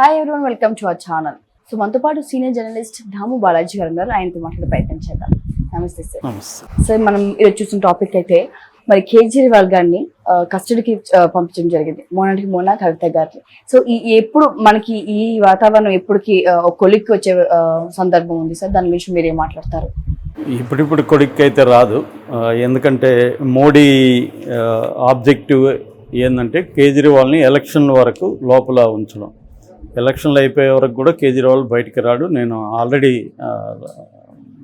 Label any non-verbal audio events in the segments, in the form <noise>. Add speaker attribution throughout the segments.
Speaker 1: Hi everyone welcome to our channel so మనతో పాటు senior journalist ధాము Balaji గారు ఉన్నారు. ఆయనతో మాట్లాడే ప్రయత్నం చేద్దాం. నమస్తే సార్ సార్ మనం ఈరోజు చూసిన టాపిక్ అయితే మరి కేజ్రీవాల్ గారిని కస్టడీకి పంపించడం జరిగింది. మొన్నటికి మొన్న కవిత గారికి. సో ఈ ఎప్పుడు మనకి ఈ వాతావరణం ఎప్పటికి కొలిక్కి వచ్చే సందర్భం ఉంది సార్ దాని గురించి మీరు ఏం మాట్లాడతారు?
Speaker 2: ఇప్పుడిప్పుడు కొడుకు అయితే రాదు ఎందుకంటే మోడీ ఆబ్జెక్టివ్ ఏంటంటే కేజ్రీవాల్ని ఎలక్షన్ వరకు లోపల ఉంచడం. ఎలక్షన్లు అయిపోయే వరకు కూడా కేజ్రీవాల్ బయటికి రాడు. నేను ఆల్రెడీ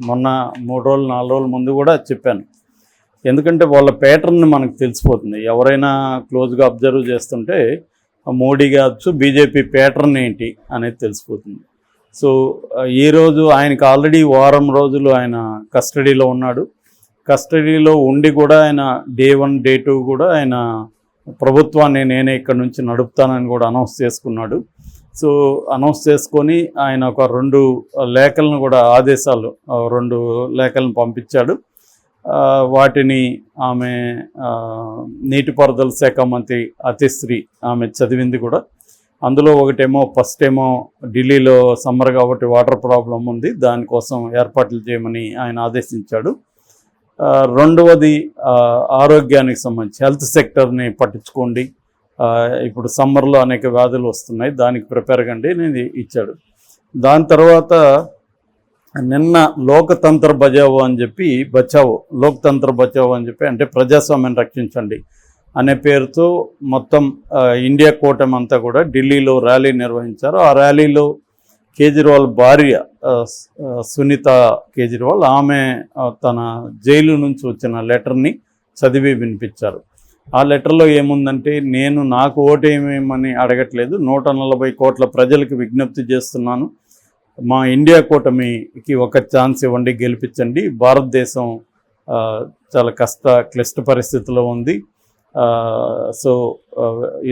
Speaker 2: మొన్న మూడు రోజులు నాలుగు రోజుల ముందు కూడా చెప్పాను. ఎందుకంటే వాళ్ళ ప్యాటర్న్ మనకు తెలిసిపోతుంది. ఎవరైనా క్లోజ్గా అబ్జర్వ్ చేస్తుంటే మోడీ కావచ్చు బీజేపీ ప్యాటర్న్ ఏంటి అనేది తెలిసిపోతుంది. సో ఈరోజు ఆయనకు ఆల్రెడీ వారం రోజులు ఆయన కస్టడీలో ఉన్నాడు. కస్టడీలో ఉండి కూడా ఆయన డే వన్ డే టూ కూడా ఆయన ప్రభుత్వాన్ని నేనే ఇక్కడ నుంచి నడుపుతానని కూడా అనౌన్స్ చేసుకున్నాడు. సో అనౌన్స్ చేసుకొని ఆయన ఒక రెండు లేఖలను కూడా ఆదేశాలు రెండు లేఖలను పంపించాడు. వాటిని ఆమె నీటిపారుదల శాఖ మంత్రి అతిశ్రీ ఆమె చదివింది కూడా. అందులో ఒకటేమో ఫస్ట్ ఏమో ఢిల్లీలో సమ్మర్ కాబట్టి వాటర్ ప్రాబ్లం ఉంది దానికోసం ఏర్పాట్లు చేయమని ఆయన ఆదేశించాడు. రెండవది ఆరోగ్యానికి సంబంధించి హెల్త్ సెక్టర్ని పట్టించుకోండి ఇప్పుడు సమ్మర్లో అనేక వ్యాధులు వస్తున్నాయి. దానికి ప్రిపేర్ కండి నేను ఇచ్చాడు. దాని తర్వాత నిన్న లోకతంత్ర బచావో అని చెప్పి బచావో లోకతంత్ర బచావో అని చెప్పి అంటే ప్రజాస్వామ్యాన్ని రక్షించండి అనే పేరుతో మొత్తం ఇండియా కూటమి అంతా కూడా ఢిల్లీలో ర్యాలీ నిర్వహించారు. ఆ ర్యాలీలో కేజ్రీవాల్ భార్య సునీత కేజ్రీవాల్ ఆమె తన జైలు నుంచి వచ్చిన లెటర్ని చదివి వినిపించారు. ఆ లెటర్లో ఏముందంటే నేను నాకు ఓటేమేమని అడగట్లేదు. నూట నలభై కోట్ల ప్రజలకు విజ్ఞప్తి చేస్తున్నాను. మా ఇండియా కూటమికి ఒక ఛాన్స్ ఇవ్వండి గెలిపించండి. భారతదేశం చాలా కష్ట క్లిష్ట పరిస్థితిలో ఉంది. సో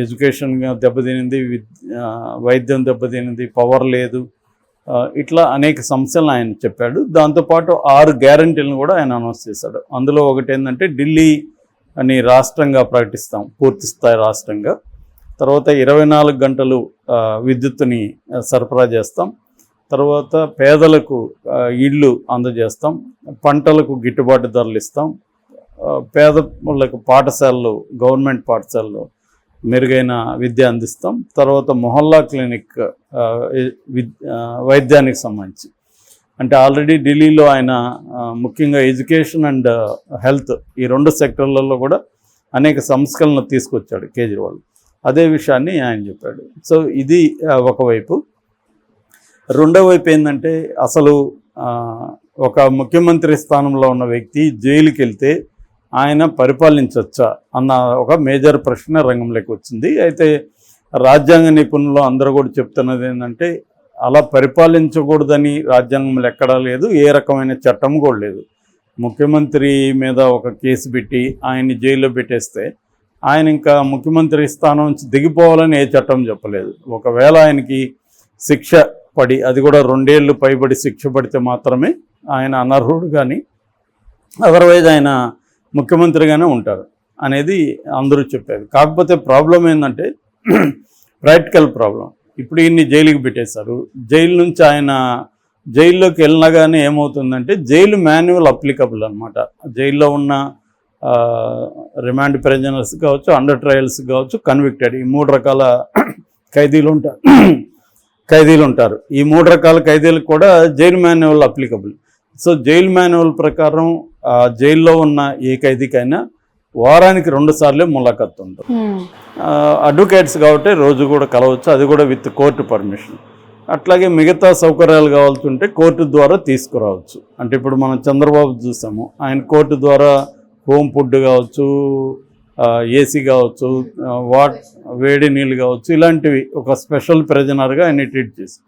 Speaker 2: ఎడ్యుకేషన్ దెబ్బతినింది వైద్యం దెబ్బతినింది పవర్ లేదు. ఇట్లా అనేక సమస్యలను ఆయన చెప్పాడు. దాంతోపాటు ఆరు గ్యారంటీలను కూడా ఆయన అనౌన్స్ చేశాడు. అందులో ఒకటి ఏంటంటే ఢిల్లీ అని రాష్ట్రంగా ప్రకటిస్తాం పూర్తి స్థాయి రాష్ట్రంగా. తర్వాత ఇరవై నాలుగు గంటలు విద్యుత్తుని సరఫరా చేస్తాం. తర్వాత పేదలకు ఇళ్ళు అందజేస్తాం. పంటలకు గిట్టుబాటు ధరలు ఇస్తాం. పేదలకు పాఠశాలలు గవర్నమెంట్ పాఠశాలలు మెరుగైన విద్య అందిస్తాం. తర్వాత మొహల్లా క్లినిక్ వైద్యానికి సంబంధించి. అంటే ఆల్రెడీ ఢిల్లీలో ఆయన ముఖ్యంగా ఎడ్యుకేషన్ అండ్ హెల్త్ ఈ రెండు సెక్టర్లలో కూడా అనేక సంస్కరణలు తీసుకొచ్చాడు కేజ్రీవాల్. అదే విషయాన్ని ఆయన చెప్పాడు. సో ఇది ఒకవైపు. రెండో వైపు ఏంటంటే అసలు ఒక ముఖ్యమంత్రి స్థానంలో ఉన్న వ్యక్తి జైలుకి వెళ్తే ఆయన పరిపాలించవచ్చా అన్న ఒక మేజర్ ప్రశ్న రంగంలోకి వచ్చింది. అయితే రాజ్యాంగ నిపుణులు అందరూ కూడా చెప్తున్నది ఏంటంటే అలా పరిపాలించకూడదని రాజ్యాంగంలో ఎక్కడా లేదు ఏ రకమైన చట్టం కూడా లేదు. ముఖ్యమంత్రి మీద ఒక కేసు పెట్టి ఆయన్ని జైల్లో పెట్టేస్తే ఆయన ఇంకా ముఖ్యమంత్రి స్థానం నుంచి దిగిపోవాలని ఏ చట్టం చెప్పలేదు. ఒకవేళ ఆయనకి శిక్ష పడి అది కూడా రెండేళ్ళు పైబడి శిక్ష పడితే మాత్రమే ఆయన అనర్హుడు కానీ అదర్వైజ్ ఆయన ముఖ్యమంత్రిగానే ఉంటారు అనేది అందరూ చెప్పారు కాకపోతే ప్రాబ్లం ఏంటంటే ప్రాక్టికల్ ప్రాబ్లం ఇప్పుడు ఇన్ని జైలుకి పెట్టేశారు. జైలు నుంచి ఆయన జైల్లోకి వెళ్ళినగానే ఏమవుతుందంటే జైలు మాన్యువల్ అప్లికబుల్ అనమాట జైల్లో ఉన్న రిమాండ్ ప్రెజనర్స్ కావచ్చు అండర్ ట్రయల్స్ కావచ్చు కన్విక్టెడ్ ఈ మూడు రకాల ఖైదీలు ఉంటారు. ఖైదీలు ఉంటారు. ఈ మూడు రకాల ఖైదీలకు కూడా jail manual applicable. So jail manual ప్రకారం జైల్లో ఉన్న ఏ ఖైదీకైనా వారానికి రెండు సార్లే ములాఖత్ ఉంటుంది. అడ్వకేట్స్ కాబట్టి రోజు కూడా కలవచ్చు అది కూడా విత్ కోర్టు పర్మిషన్ అట్లాగే మిగతా సౌకర్యాలు కావాల్సి ఉంటే కోర్టు ద్వారా తీసుకురావచ్చు. అంటే ఇప్పుడు మనం చంద్రబాబు చూసాము ఆయన కోర్టు ద్వారా హోమ్ ఫుడ్ కావచ్చు ఏసీ కావచ్చు వాట్ వేడి నీళ్ళు కావచ్చు ఇలాంటివి ఒక స్పెషల్ ప్రెజనర్గా ఆయన ట్రీట్ చేసి.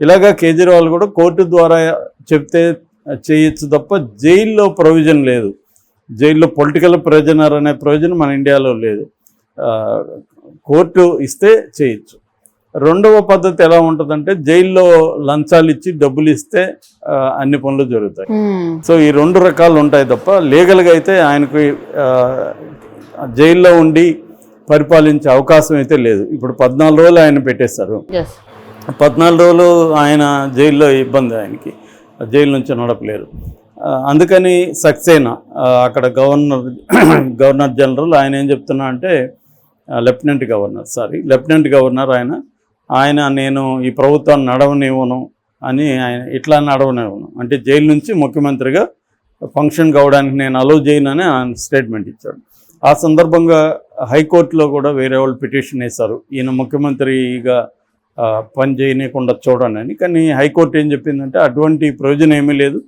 Speaker 2: ఇలాగా కేజ్రీవాల్ కూడా కోర్టు ద్వారా చెప్తే చేయొచ్చు తప్ప జైల్లో ప్రొవిజన్ లేదు. జైల్లో పొలిటికల్ ప్రెజనర్ అనే ప్రొవిజన్ మన ఇండియాలో లేదు. కోర్టు ఇస్తే చేయొచ్చు. రెండవ పద్ధతి ఎలా ఉంటుందంటే జైల్లో లంచాలు ఇచ్చి డబ్బులు ఇస్తే అన్ని పనులు జరుగుతాయి. సో ఈ రెండు రకాలు ఉంటాయి తప్ప లీగల్గా అయితే ఆయనకు జైల్లో ఉండి పరిపాలించే అవకాశం అయితే లేదు. ఇప్పుడు పద్నాలుగు రోజులు ఆయన పెట్టేశారు. పద్నాలుగు రోజులు ఆయన జైల్లో ఇబ్బంది ఆయనకి. జైలు నుంచి నడపలేరు. అందుకని సక్సేనా అక్కడ గవర్నర్ <coughs> గవర్నర్ జనరల్ ఆయన ఏం చెప్తున్నా అంటే lieutenant governor sorry lieutenant governor ఆయన ఆయన నేను ఈ ప్రభుత్వాన్ని నడవనివ్వను అని ఆయన ఇట్లా నడవనివ్వను. అంటే జైలు నుంచి ముఖ్యమంత్రిగా ఫంక్షన్ కావడానికి నేను అలో చేయనని ఆయన స్టేట్మెంట్ ఇచ్చాడు. ఆ సందర్భంగా హైకోర్టులో కూడా వేరే వాళ్ళు పిటిషన్ వేశారు. ఈయన ముఖ్యమంత్రిగా పని చేయనీయకుండా చూడండి అని. కానీ హైకోర్టు ఏం చెప్పిందంటే అటువంటి ప్రయోజనం ఏమీ లేదు.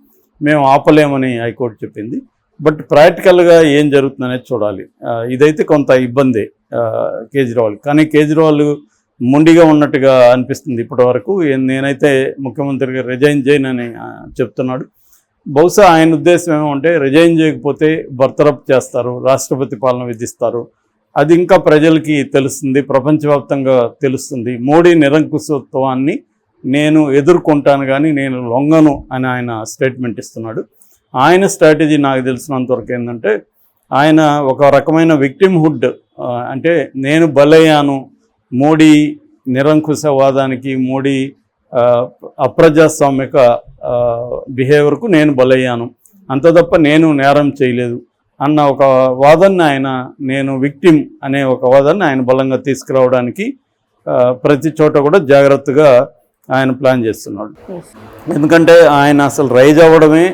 Speaker 2: మేము ఆపలేమని హైకోర్టు చెప్పింది. బట్ ప్రాక్టికల్గా ఏం జరుగుతుందనేది చూడాలి. ఇదైతే కొంత ఇబ్బందే కేజ్రీవాల్. కానీ కేజ్రీవాల్ మొండిగా ఉన్నట్టుగా అనిపిస్తుంది ఇప్పటి వరకు నేనైతే ముఖ్యమంత్రిగా రిజైన్ చేయనని చెప్తున్నాడు. బహుశా ఆయన ఉద్దేశం ఏమంటే రిజైన్ చేయకపోతే బర్తరఫ్ చేస్తారు రాష్ట్రపతి పాలన విధిస్తారు. అది ఇంకా ప్రజలకి తెలుస్తుంది ప్రపంచవ్యాప్తంగా తెలుస్తుంది. మోడీ నిరంకుశత్వాన్ని నేను ఎదుర్కొంటాను కానీ నేను లొంగను అని ఆయన స్టేట్మెంట్ ఇస్తున్నాడు. ఆయన స్ట్రాటజీ నాకు తెలిసినంతవరకు ఏంటంటే ఆయన ఒక రకమైన విక్టిమ్హుడ్ అంటే నేను బలయ్యాను మోడీ నిరంకుశవాదానికి మోడీ అప్రజాస్వామిక బిహేవియర్కు నేను బలయ్యాను. అంత తప్ప నేను నేరం చేయలేదు అన్న ఒక వాదన ఆయన నేను విక్టిమ్ అనే ఒక వాదన ఆయన బలంగా తీసుకురావడానికి ప్రతి చోట కూడా జాగ్రత్తగా ఆయన ప్లాన్ చేస్తున్నాడు. ఎందుకంటే ఆయన అసలు రైజ్ అవ్వడమే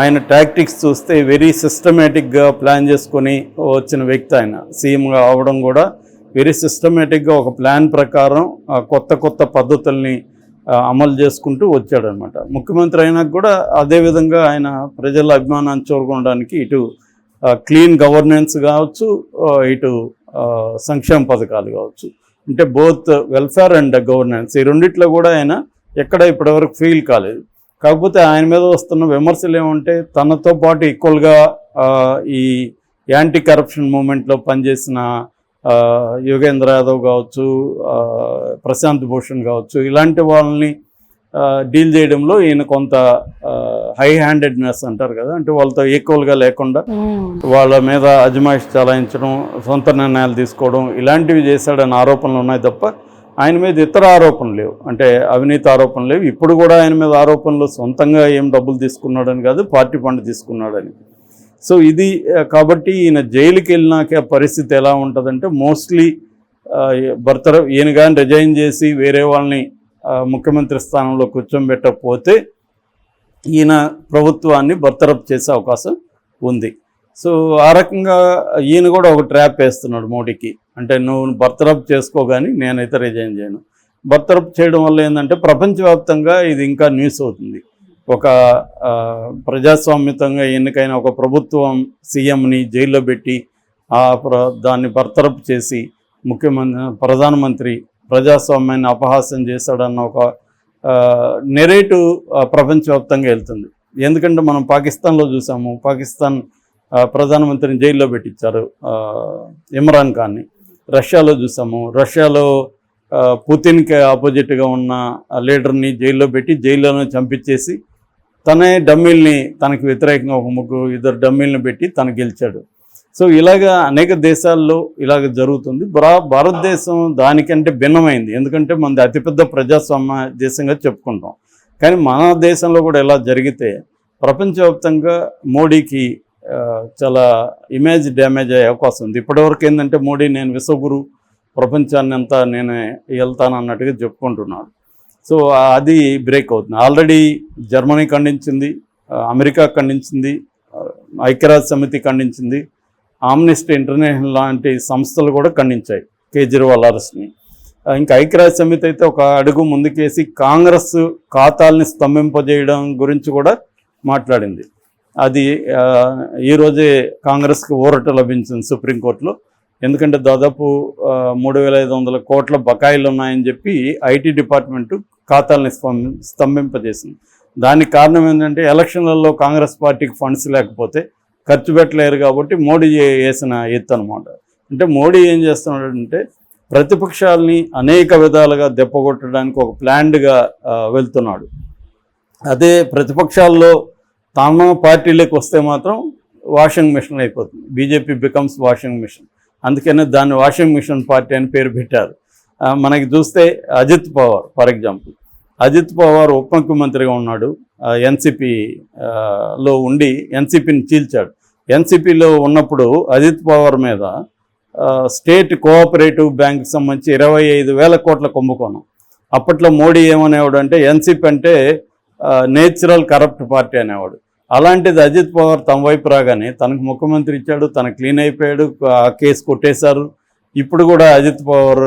Speaker 2: ఆయన టాక్టిక్స్ చూస్తే వెరీ సిస్టమేటిక్గా ప్లాన్ చేసుకొని వచ్చిన వ్యక్తి ఆయన. సీఎంగా అవ్వడం కూడా వెరీ సిస్టమేటిక్గా ఒక ప్లాన్ ప్రకారం కొత్త కొత్త పద్ధతుల్ని అమలు చేసుకుంటూ వచ్చాడనమాట. ముఖ్యమంత్రి అయినాక కూడా అదేవిధంగా ఆయన ప్రజల అభిమానాన్ని చూరుకోవడానికి ఇటు క్లీన్ గవర్నెన్స్ కావచ్చు ఇటు సంక్షేమ పథకాలు కావచ్చు. అంటే బోత్ వెల్ఫేర్ అండ్ గవర్నెన్స్ ఈ రెండిట్లో కూడా ఆయన ఎక్కడ ఇప్పటివరకు ఫీల్ కాలేదు. కాకపోతే ఆయన మీద వస్తున్న విమర్శలు ఏమంటే తనతో పాటు ఈక్వల్గా ఈ యాంటీ కరప్షన్ మూమెంట్లో పనిచేసిన యోగేంద్ర యాదవ్ కావచ్చు ప్రశాంత్ భూషణ్ కావచ్చు ఇలాంటి వాళ్ళని డీల్ చేయడంలో ఈయన కొంత హై హ్యాండెడ్నెస్ అంటారు కదా అంటే వాళ్ళతో ఈక్వల్గా లేకుండా వాళ్ళ మీద అజమాయిష్ చలాయించడం సొంత నిర్ణయాలు తీసుకోవడం ఇలాంటివి చేశాడని ఆరోపణలు ఉన్నాయి తప్ప ఆయన మీద ఇతర ఆరోపణలు లేవు. అంటే అవినీతి ఆరోపణలు లేవు. ఇప్పుడు కూడా ఆయన మీద ఆరోపణలు సొంతంగా ఏం డబ్బులు తీసుకున్నాడని కాదు పార్టీ ఫండ్ తీసుకున్నాడని. సో ఇది కాబట్టి ఈయన జైలుకి వెళ్ళినాక పరిస్థితి ఎలా ఉంటుందంటే మోస్ట్లీ భర్తర ఈయన కానీ రిజైన్ చేసి వేరే వాళ్ళని ముఖ్యమంత్రి స్థానంలో కూర్చోబెట్టకపోతే ఈయన ప్రభుత్వాన్ని బర్తరఫ్ చేసే అవకాశం ఉంది. సో ఆ రకంగా ఈయన కూడా ఒక ట్రాప్ వేస్తున్నాడు మోడీకి. అంటే నువ్వు బర్తరఫ్ చేసుకో కానీ నేనైతే రిజైన్ చేయను. బర్తరఫ్ చేయడం వల్ల ఏంటంటే ప్రపంచవ్యాప్తంగా ఇది ఇంకా న్యూస్ అవుతుంది. ఒక ప్రజాస్వామ్యతంగా ఎన్నికైన ఒక ప్రభుత్వం సీఎంని జైల్లో పెట్టి ఆ దాన్ని బర్తరఫ్ చేసి ముఖ్యమంత్రి ప్రధానమంత్రి ప్రజాస్వామ్యాన్ని అపహాస్యం చేశాడన్న ఒక నెరేటివ్ ప్రపంచవ్యాప్తంగా వెళ్తుంది. ఎందుకంటే మనం పాకిస్తాన్లో చూసాము. పాకిస్తాన్ ప్రధానమంత్రిని జైల్లో పెట్టించారు ఇమ్రాన్ ఖాన్ని. రష్యాలో చూసాము. రష్యాలో పుతిన్కి ఆపోజిట్గా ఉన్న లీడర్ని జైల్లో పెట్టి జైల్లోనే చంపించేసి తనే డమ్మీల్ని తనకి వ్యతిరేకంగా ఒక ముగ్గురు ఇద్దరు డమ్మీల్ని పెట్టి తను గెలిచాడు. సో ఇలాగా అనేక దేశాల్లో ఇలాగ జరుగుతుంది. భా భారతదేశం దానికంటే భిన్నమైంది. ఎందుకంటే మనది అతిపెద్ద ప్రజాస్వామ్య దేశంగా చెప్పుకుంటాం. కానీ మన దేశంలో కూడా ఇలా జరిగితే ప్రపంచవ్యాప్తంగా మోడీకి చాలా ఇమేజ్ డ్యామేజ్ అయ్యే అవకాశం ఉంది. ఇప్పటివరకు ఏంటంటే మోడీ నేను విశ్వగురు ప్రపంచాన్ని అంతా నేనే వెళ్తాను అన్నట్టుగా చెప్పుకుంటున్నాడు. సో అది బ్రేక్ అవుతుంది. ఆల్రెడీ జర్మనీ ఖండించింది అమెరికా ఖండించింది ఐక్యరాజ్య సమితి ఖండించింది. ఆమ్నెస్ట్ ఇంటర్నేషనల్ లాంటి సంస్థలు కూడా ఖండించాయి కేజ్రీవాల్ అరెస్ట్ని ఇంకా ఐక్యరాజ్య సమితి అయితే ఒక అడుగు ముందుకేసి కాంగ్రెస్ ఖాతాల్ని స్తంభింపజేయడం గురించి కూడా మాట్లాడింది. అది ఈరోజే కాంగ్రెస్కి ఊరట లభించింది సుప్రీంకోర్టులో. ఎందుకంటే దాదాపు మూడు వేల ఐదు వందల కోట్ల బకాయిలు ఉన్నాయని చెప్పి ఐటీ డిపార్ట్మెంటు ఖాతాలని స్తంభింపజేసింది. దానికి కారణం ఏంటంటే ఎలక్షన్లలో కాంగ్రెస్ పార్టీకి ఫండ్స్ లేకపోతే ఖర్చు పెట్టలేరు కాబట్టి మోడీ వేసిన ఎత్తు అనమాట అంటే మోడీ ఏం చేస్తున్నాడంటే ప్రతిపక్షాలని అనేక విధాలుగా దెప్పగొట్టడానికి ఒక ప్లాన్డ్గా వెళ్తున్నాడు. అదే ప్రతిపక్షాల్లో తమ పార్టీలోకి వస్తే మాత్రం వాషింగ్ మిషన్ అయిపోతుంది. BJP becomes washing machine. అందుకనే దాన్ని వాషింగ్ మిషన్ పార్టీ అని పేరు పెట్టారు. మనకి చూస్తే అజిత్ పవార్ ఫర్ ఎగ్జాంపుల్. అజిత్ పవార్ ఉప ముఖ్యమంత్రిగా ఉన్నాడు. ఎన్సిపి లో ఉండి ఎన్సిపిని చీల్చాడు. ఎన్సిపిలో ఉన్నప్పుడు అజిత్ పవార్ మీద స్టేట్ కోఆపరేటివ్ బ్యాంక్కి సంబంధించి ఇరవై ఐదు వేల కోట్ల కుంభకోణం. అప్పట్లో మోడీ ఏమనేవాడు అంటే ఎన్సిపి అంటే నేచురల్ కరప్ట్ పార్టీ అనేవాడు. అలాంటిది అజిత్ పవార్ తమ వైపు రాగానే తనకు ముఖ్యమంత్రి ఇచ్చాడు తన క్లీన్ అయిపోయాడు ఆ కేసు కొట్టేశారు. ఇప్పుడు కూడా అజిత్ పవార్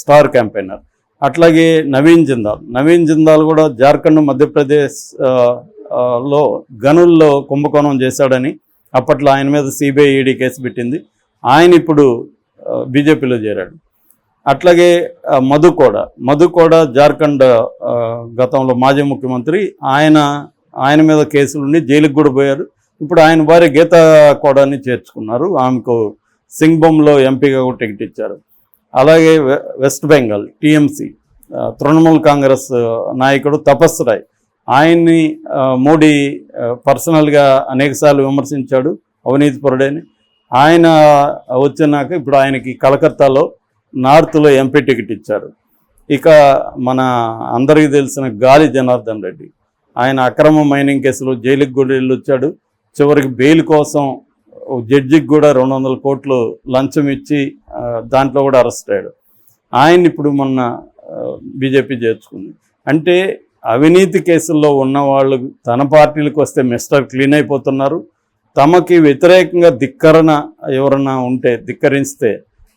Speaker 2: స్టార్ క్యాంపెయినర్. అట్లాగే నవీన్ జిందాల్. నవీన్ జిందాల్ కూడా జార్ఖండ్ మధ్యప్రదేశ్లో గనుల్లో కుంభకోణం చేశాడని అప్పట్లో ఆయన మీద సిబిఐ ఈడీ కేసు పెట్టింది. ఆయన ఇప్పుడు బీజేపీలో చేరాడు. అట్లాగే మధు కూడా మధు కూడా జార్ఖండ్ గతంలో మాజీ ముఖ్యమంత్రి. ఆయన ఆయన మీద కేసులుండి జైలుకు కూడా పోయారు. ఇప్పుడు ఆయన భార్య గీత కోడాని చేర్చుకున్నారు. ఆమెకు సింగ్బొమ్లో ఎంపీగా కూడా టికెట్ ఇచ్చారు. అలాగే వెస్ట్ బెంగాల్ టీఎంసీ తృణమూల్ కాంగ్రెస్ నాయకుడు తపస్ రాయ్. ఆయన్ని మోడీ పర్సనల్గా అనేకసార్లు విమర్శించాడు అవినీతిపరుడని ఆయన వచ్చినాక ఇప్పుడు ఆయనకి కలకత్తాలో నార్త్లో ఎంపీ టికెట్ ఇచ్చారు. ఇక మన అందరికీ తెలిసిన గాలి జనార్దన్ రెడ్డి. ఆయన అక్రమ మైనింగ్ కేసులో జైలుకి కూడా వెళ్ళి వచ్చాడు చివరికి బెయిల్ కోసం జడ్జికి కూడా రెండు వందల కోట్లు లంచం ఇచ్చి దాంట్లో కూడా అరెస్ట్ అయ్యాడు. ఆయన ఇప్పుడు మొన్న బీజేపీ చేర్చుకుంది. అంటే అవినీతి కేసుల్లో ఉన్న వాళ్ళు తన పార్టీలకు వస్తే మిస్టర్ క్లీన్ అయిపోతున్నారు. తమకి వ్యతిరేకంగా ధిక్కరణ ఎవరన్నా ఉంటే ధిక్కరిస్తే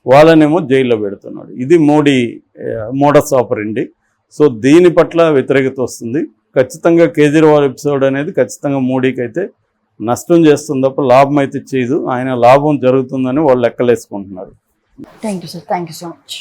Speaker 2: వాళ్ళనేమో జైల్లో పెడుతున్నాడు. ఇది మోడీ మోడస్ ఆపరండి సో దీని పట్ల వ్యతిరేకత వస్తుంది. ఖచ్చితంగా కేజ్రీవాల్ ఎపిసోడ్ అనేది ఖచ్చితంగా మోడీకి అయితే నష్టం చేస్తుంది తప్ప లాభం అయితే చేయదు. ఆయన లాభం జరుగుతుందని వాళ్ళు లెక్కలేసుకుంటున్నారు.
Speaker 1: Thank you sir thank you so much